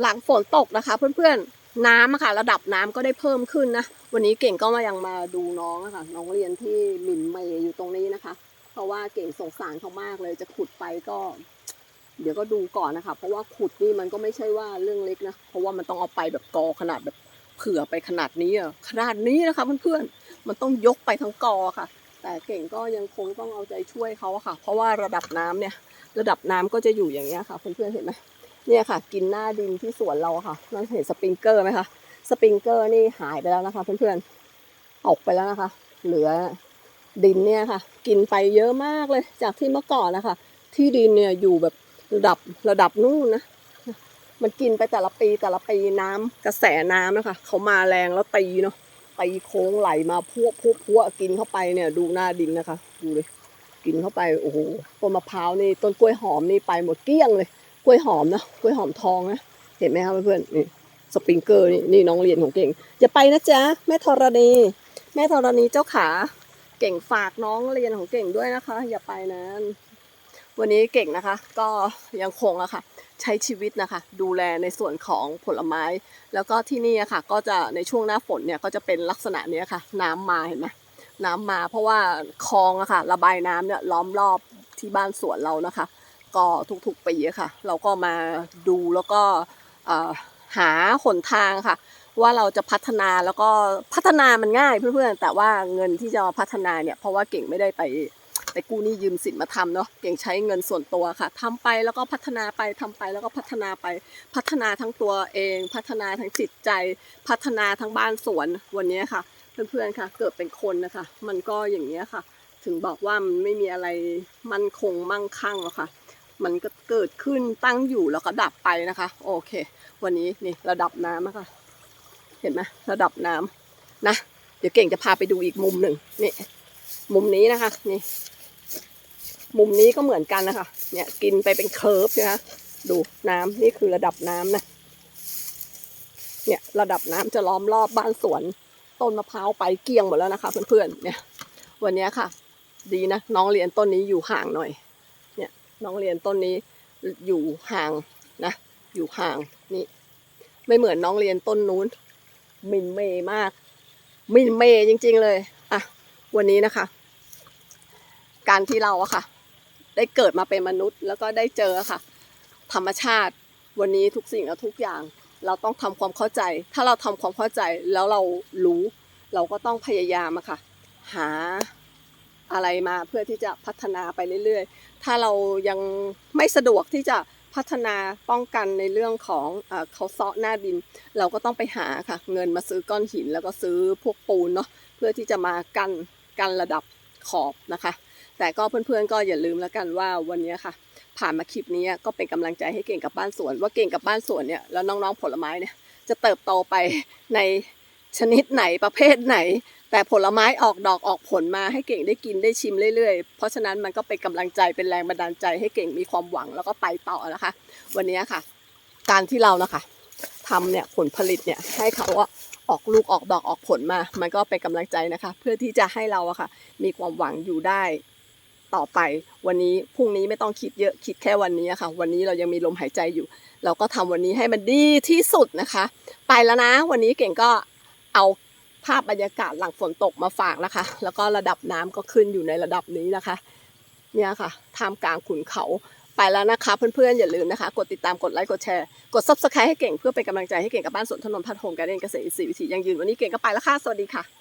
หลังฝนตกนะคะ เพื่อนๆ น้ำอะค่ะระดับน้ำก็ได้เพิ่มขึ้นนะ วันนี้เก่งก็มายังมาดูน้องอะค่ะน้องเรียนที่หมินเมย์อยู่ตรงนี้นะคะ เพราะว่าเก่งสงสารเขามากเลยจะขุดไปก็ เดี๋ยวก็ดูก่อนนะคะ เพราะว่าขุดนี่มันก็ไม่ใช่ว่าเรื่องเล็กนะ เพราะว่ามันต้องเอาไปแบบกอขนาดแบบเผื่อไปขนาดนี้อะขนาดนี้นะคะเพื่อนๆมันต้องยกไปทั้งกอค่ะ แต่เก่งก็ยังคงต้องเอาใจช่วยเขาค่ะ เพราะว่าระดับน้ำเนี่ย ระดับน้ำก็จะอยู่อย่างเงี้ยค่ะเพื่อนๆเห็นไหม เนี่ยค่ะ กินหน้าดินที่สวนเราค่ะนั่นเห็นสปริงเกอร์ไหมคะสปริงเกอร์นี่หายไปแล้วนะคะเพื่อนๆออกไปแล้วนะคะ เหลือดินเนี่ยค่ะ กินไปเยอะมากเลยจากที่เมื่อก่อนนะคะ ที่ดินเนี่ยอยู่แบบระดับระดับนู่นนะมันกินไปแต่ละปีแต่ละปีน้ำกระแสน้ำนะคะเขามาแรงแล้วตีเนาะตีโค้งไหลมาพวกพวกพวกกินเข้าไปเนี่ย ดูหน้าดินนะคะ ดูเลย กินเข้าไปโอ้โหต้นมะพร้าวนี่ต้นกล้วยหอมนี่ไปหมดเกลี้ยงเลย กล้วยหอมนะกล้วยหอมทองนะเห็นไหมคะเพื่อนๆนี่สปริงเกอร์นี่นี่น้องเรียนของเก่งอย่าไปนะจ๊ะแม่ธรณี แม่ธรณีเจ้าขาเก่งฝากน้องเรียนของเก่งด้วยนะคะ อย่าไปนะวันนี้เก่งนะคะ ก็ยังคงอะค่ะ ใช้ชีวิตนะคะ ดูแลในส่วนของผลไม้ แล้วก็ที่นี่อะค่ะ ก็จะในช่วงหน้าฝนเนี่ยก็จะเป็นลักษณะนี้ค่ะ น้ำมาเห็นไหมน้ำมาเพราะว่าคลองอะค่ะ ระบายน้ำเนี่ยล้อมรอบที่บ้านสวนเรานะคะ ก็ทุกๆปีอะค่ะ เราก็มาดูแล้วก็หาหนทางค่ะ ว่าเราจะพัฒนาแล้วก็พัฒนามันง่ายเพื่อนๆแต่ว่าเงินที่จะพัฒนาเนี่ยเพราะว่าเก่งไม่ได้ไปไปกู้หนี้ยืมสินมาทำเนาะเก่งใช้เงินส่วนตัวค่ะทำไปแล้วก็พัฒนาไปทำไปแล้วก็พัฒนาไปพัฒนาทั้งตัวเอง พัฒนาทั้งจิตใจ พัฒนาทั้งบ้านสวนวันนี้ค่ะ เพื่อนๆค่ะ เกิดเป็นคนนะคะ มันก็อย่างนี้ยค่ะ ถึงบอกว่ามันไม่มีอะไรมั่นคงมั่งคั่งหรอกค่ะ มันก็เกิดขึ้นตั้งอยู่แล้วก็ดับไปนะคะ โอเค วันนี้นี่ระดับน้ำอะค่ะเห็นไหมระดับน้ำนะ เดี๋ยวเก่งจะพาไปดูอีกมุมหนึ่งนี่มุมนี้นะคะนี่มุมนี้ก็เหมือนกันนะคะ เนี่ยกินไปเป็นเคิร์ฟนะคะดูน้ำนี่คือระดับน้ำนะ เนี่ยระดับน้ำจะล้อมรอบบ้านสวน ต้นมะพร้าวไปเกลี้ยงหมดแล้วนะคะ เพื่อนๆเนี่ย วันนี้ค่ะ ดีนะน้องเรียนต้นนี้อยู่ห่างหน่อย น้องเรียนต้นนี้อยู่ห่างนะ อยู่ห่างนี่ไม่เหมือนน้องเรียนต้นนู้น มินเมย์มาก มินเมย์จริง ๆ เลยอะวันนี้นะคะ การที่เราอะค่ะ ได้เกิดมาเป็นมนุษย์ แล้วก็ได้เจอค่ะ ธรรมชาติวันนี้ทุกสิ่งและทุกอย่าง เราต้องทำความเข้าใจ ถ้าเราทำความเข้าใจแล้วเรารู้ เราก็ต้องพยายามอะค่ะ หา อะไรมาเพื่อที่จะพัฒนาไปเรื่อยๆ ถ้าเรายังไม่สะดวกที่จะพัฒนาป้องกันในเรื่องของเขาเซาะหน้าดิน เราก็ต้องไปหาค่ะเงินมาซื้อก้อนหิน แล้วก็ซื้อพวกปูนเนาะเพื่อที่จะมากันกันระดับขอบนะคะ แต่ก็เพื่อนๆก็อย่าลืมแล้วกันว่าวันนี้ค่ะ ผ่านมาคลิปนี้ก็เป็นกำลังใจให้เก่งกับบ้านสวน ว่าเก่งกับบ้านสวนเนี่ยแล้วน้องๆผลไม้เนี่ยจะเติบโตไปใน ชนิดไหนประเภทไหน แต่ผลไม้ออกดอกออกผลมาให้เก่งได้กินได้ชิมเรื่อยๆ เพราะฉะนั้นมันก็เป็นกำลังใจเป็นแรงบันดาลใจให้เก่งมีความหวังแล้วก็ไปต่อนะคะ วันนี้ค่ะ การที่เรานะคะทำเนี่ยผลผลิตเนี่ยให้เขาอะออกลูกออกดอกออกผลมา มันก็เป็นกำลังใจนะคะ เพื่อที่จะให้เราอะค่ะ มีความหวังอยู่ได้ต่อไป วันนี้พรุ่งนี้ไม่ต้องคิดเยอะคิดแค่วันนี้อะค่ะ วันนี้เรายังมีลมหายใจอยู่ เราก็ทำวันนี้ให้มันดีที่สุดนะคะ ไปแล้วนะ วันนี้เก่งก็ เอาภาพบรรยากาศหลังฝนตกมาฝากนะคะ แล้วก็ระดับน้ำก็ขึ้นอยู่ในระดับนี้นะคะ เนี่ยค่ะท่ามกลางขุนเขาไปแล้วนะคะเพื่อนๆอย่าลืมนะคะ กดติดตามกดไลค์กดแชร์กดซับสไครต์ให้เก่งเพื่อเป็นกำลังใจให้เก่งกับบ้านสวนถนนพัดหงการเรียนเกษตรอินทรีย์วิถียังยืนวันนี้เก่งก็ไปแล้วค่ะ สวัสดีค่ะ